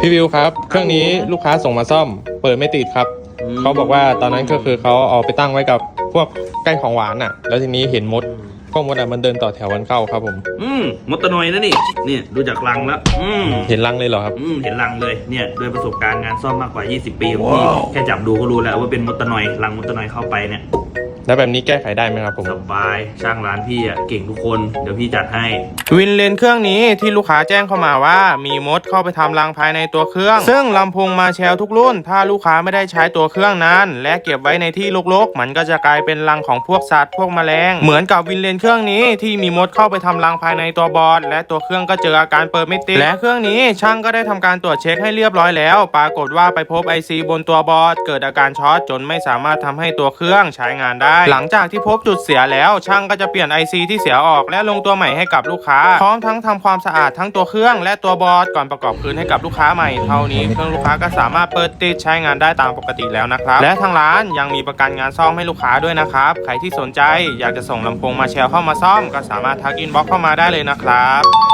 พี่วิวครับ เครื่องนี้ลูกค้าส่งมาซ่อม เปิดไม่ติดครับอืมเขาบอกว่าตอนนั้นก็คือเขาเอาไปตั้งไว้กับพวกใกล้ของหวานอะ แล้วทีนี้เห็นมดพวกมดอะมันเดินต่อแถววันเข้าครับผม อืมมดตะนอยนะนี่เนี่ยดูจากรังแล้วอืมเห็นรังเลยเหรอครับ อืมเห็นรังเลยเนี่ยด้วยประสบการณ์งานซ่อมมากกว่า 20 ปีของพี่แค่จับดูก็รู้แล้วว่าเป็นมดตะนอยรังมดตะนอยเข้าไปเนี่ย แล้วแบบนี้แก้ไขได้ไหมครับผม สบายช่างร้านพี่อะเก่งทุกคนเดี๋ยวพี่จัดให้ วินเลนเครื่องนี้ที่ลูกค้าแจ้งเข้ามาว่ามีมดเข้าไปทำรังภายในตัวเครื่อง ซึ่งลำโพงมาแชลทุกรุ่น ถ้าลูกค้าไม่ได้ใช้ตัวเครื่องนั้น และเก็บไว้ในที่รกๆ มันก็จะกลายเป็นรังของพวกสัตว์พวกแมลง เหมือนกับวินเลนเครื่องนี้ที่มีมดเข้าไปทำรังภายในตัวบอร์ดและตัวเครื่องก็เจออาการเปิดไม่ติดและเครื่องนี้ช่างก็ได้ทำการตรวจเช็คให้เรียบร้อยแล้ว ปรากฏว่าไปพบ IC บนตัวบอร์ดเกิดอาการช็อตจนไม่สามารถทำให้ตัวเครื่องใช้งานได้หลังจากที่พบจุดเสียแล้ว ช่างก็จะเปลี่ยน IC ที่เสียออกและลงตัวใหม่ให้กับลูกค้า พร้อมทั้งทำความสะอาดทั้งตัวเครื่องและตัวบอร์ดก่อนประกอบคืนให้กับลูกค้าใหม่เท่านี้เครื่องลูกค้าก็สามารถเปิดติดใช้งานได้ตามปกติแล้วนะครับ และทางร้านยังมีประกันงานซ่อมให้ลูกค้าด้วยนะครับ ใครที่สนใจอยากจะส่งลำโพงมาแชร์เข้ามาซ่อม ก็สามารถทักอินบ็อกเข้ามาได้เลยนะครับ